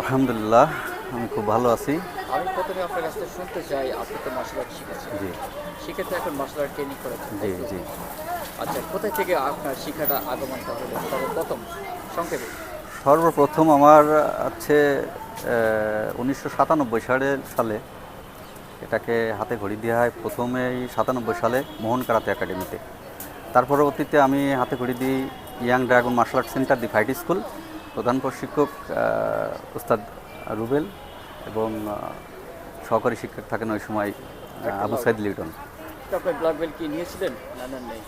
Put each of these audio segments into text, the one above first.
আলহামদুলিল্লাহ আমি খুব ভালো আছি। আমি প্রথমে আপনার কাছ থেকে শুনতে চাই আপনি তো মার্শাল আর্ট শিখেছেন। জি। সেক্ষেত্রে এখন মার্শাল আর্ট ট্রেনিং করেছেন জি জি। আচ্ছা কোথায় থেকে আপনার শিক্ষাটা আগমনটা হলো সর্বপ্রথম? সংক্ষেপে। সর্বপ্রথম আমার আছে উনিশশো সাতানব্বই সালের সালে এটাকে হাতে ঘড়ি দেওয়া হয়। প্রথমেই সাতানব্বই সালে মোহন কারাতে একাডেমিতে। তার পরবর্তীতে আমি হাতে ঘড়ি দিই Young Dragon martial art centre the fight school. প্রধান প্রশিক্ষক উস্তাদ রুবেল এবং সহকারী শিক্ষক থাকেন ওই সময় আবু সাইদ লিটন। তো ব্ল্যাক বেল্ট কি নিয়েছিলেন না না নেই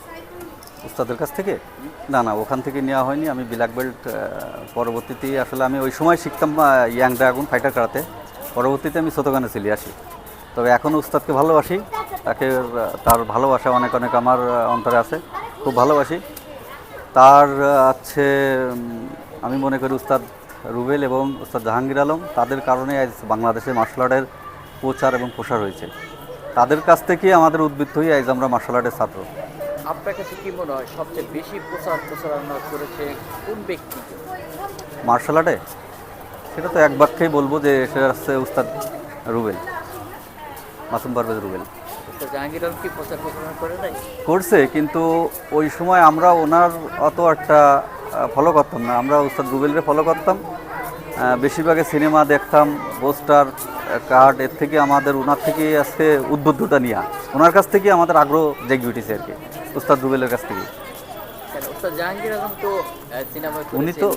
উস্তাদের কাছ থেকে? না না ওখান থেকে নেওয়া হয়নি। আমি ব্ল্যাক বেল্ট পরবর্তীতে আসলে আমি ওই সময় শিখতাম ইয়াং ড্রাগন ফাইটার কারাতে। পরবর্তীতে আমি ছোটোখানে চলে আসি। তবে এখনও উস্তাদকে ভালোবাসি। তাকে তার ভালোবাসা অনেক অনেক আমার অন্তরে আছে। খুব ভালোবাসি। তার আছে আমি মনে করি উস্তাদ রুবেল এবং উস্তাদ জাহাঙ্গীর আলম তাদের কারণে আজ বাংলাদেশে মার্শাল আর্টের প্রচার এবং প্রসার হয়েছে। তাদের কাছ থেকেই আমাদের উদ্বৃত্ত হয়ে আজ আমরা মার্শাল আর্টের ছাত্র। আপনার কাছে কি মনে হয় সবচেয়ে বেশি প্রচার প্রচারণা করেছে কোন ব্যক্তি? মার্শাল আর্টে? সেটা তো এক বাক্যেই বলব যে সেটা হচ্ছে উস্তাদ রুবেল মাসুম পারভেজ রুবেল। করছে কিন্তু ওই সময় আমরা ওনার অত একটা ফলো করতাম না। আমরা উস্তাদ রুবেলরে ফলো করতাম। বেশিরভাগে সিনেমা দেখতাম পোস্টার কার্ড এর থেকে আমাদের ওনার থেকে আজকে উদ্বুদ্ধতা নেওয়া ওনার কাছ থেকে আমাদের আগ্রহ জেগে উঠেছে আর কি উস্তাদ রুবেলের কাছ থেকে। উনি তো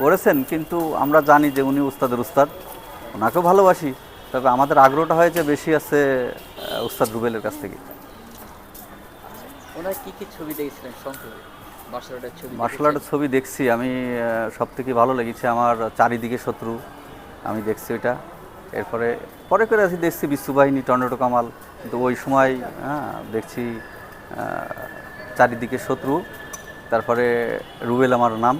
করেছেন কিন্তু আমরা জানি যে উনি উস্তাদের উস্তাদ। ওনাকেও ভালোবাসি তবে আমাদের আগ্রহটা হয়েছে বেশি আছে উস্তাদ রুবেলের কাছ থেকে। ওনার কি কি ছবি দেখেছিলেন সংক্ষেপে? মার্শাল আর্টের ছবি মার্শাল আর্টের ছবি দেখছি আমি সব থেকে ভালো লেগেছে আমার চারিদিকে শত্রু আমি দেখছি ওইটা এরপরে পরে করে আছি দেখছি বিশ্ববাহিনী টর্নেটো কামাল। কিন্তু ওই সময় হ্যাঁ দেখছি চারিদিকে শত্রু। তারপরে রুবেল আমার নাম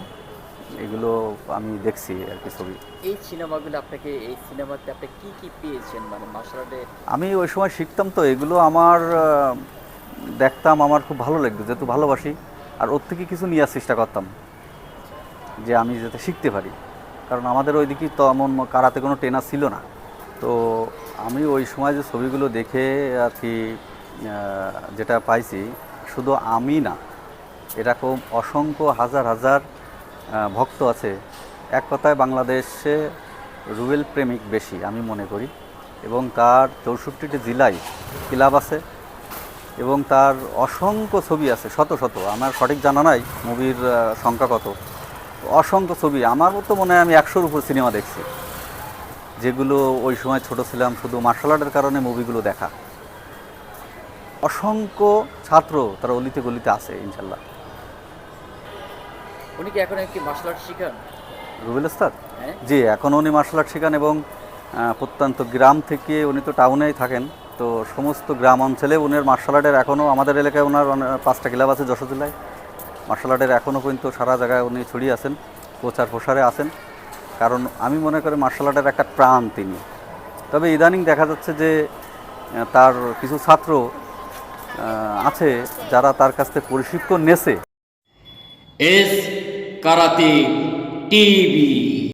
এগুলো আমি দেখছি আর কি ছবি। এই সিনেমাগুলো আপনাকে এই সিনেমাতে আপনি কি কি পেয়েছেন? মানে মার্শাল আর্টে আমি ওই সময় শিখতাম তো এগুলো আমার দেখতাম আমার খুব ভালো লাগতো যেহেতু ভালোবাসি। আর ওর থেকে কিছু নেওয়ার চেষ্টা করতাম, যে আমি যাতে শিখতে পারি। কারণ আমাদের ওইদিকে তো এমন কারাতে কোনো ট্রেনার ছিল না। তো আমি ওই সময় যে ছবিগুলো দেখে আর কি যেটা পাইছি, শুধু আমি না এরকম অসংখ্য হাজার হাজার ভক্ত আছে। এক কথায় বাংলাদেশে রুবেল প্রেমিক বেশি, আমি মনে করি। এবং তার চৌষট্টিটি জেলায় ক্লাব আছে। এবং তার অসংখ্য ছবি আছে শত শত। আমার সঠিক জানা নাই মুভির সংখ্যা কত। অসংখ্য ছবি। আমার তো মনে হয় আমি একশোর উপর সিনেমা দেখছি। যেগুলো ওই সময় ছোট ছিলাম শুধু মার্শাল আর্টের কারণে মুভিগুলো দেখা। অসংখ্য ছাত্র তারা অলিতে গলিতে আছে ইনশাল্লাহ। উনি কি এখন কি মার্শাল আর্ট শিখান? রুবেল ওস্তাদ হ্যাঁ। জি এখন উনি মার্শাল আর্ট শিখান এবং প্রত্যন্ত গ্রাম থেকে উনি তো টাউনেই থাকেন। তো সমস্ত গ্রাম অঞ্চলে উনার মার্শাল আর্টের এখনও আমাদের এলাকায় ওনার পাঁচটা ক্লাব আছে যশোর জেলায়। মার্শাল আর্টের এখনও পর্যন্ত সারা জায়গায় উনি ছড়িয়ে আছেন, প্রচার প্রসারে আছেন। কারণ আমি মনে করি মার্শাল আর্টের একটা প্রাণ তিনি। তবে ইদানিং দেখা যাচ্ছে যে তার কিছু ছাত্র আছে যারা তার কাছ থেকে প্রশিক্ষণ নেছে। S karate TV.